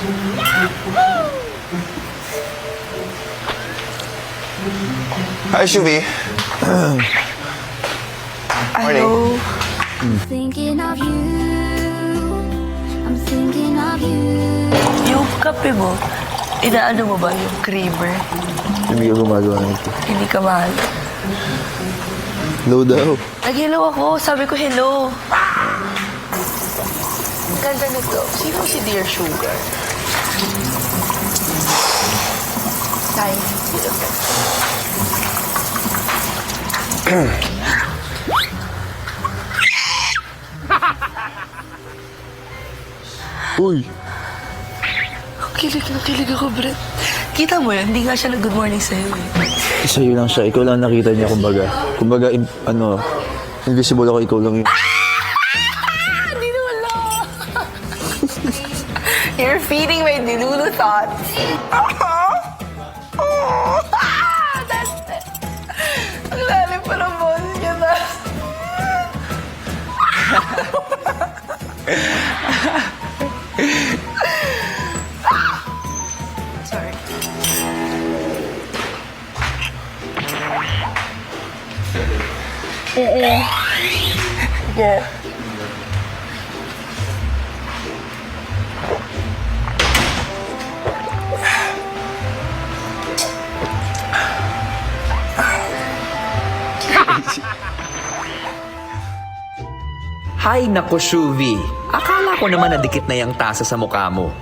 Hi, SUV. Hello. Thinking of you. I'm thinking of you. Yung kape mo, inaano mo ba yung creamer? Hindi ka gumagawa nito. Hindi ka mahal. Low daw. Nag-hello ako. Sabi ko hello. Ang Ganda nito. Sino si Dear Sugar? Beautiful. Uy. Kilig na kilig ako, Brett. Kita mo yan, hindi nga siya nag-good morning sa'yo eh. Sa'yo lang siya. Ikaw lang nakita niya, kumbaga. Kumbaga, in, ano, invisible ako, ikaw lang yung... You're feeding my Dilulu thoughts. Oh, uh-huh. that's uh-uh. it. Ang lalim pa ng boses niya na. Sorry. Yeah. Hay nako, Shuvi. Akala ko naman nadikit na yung tasa sa mukha mo.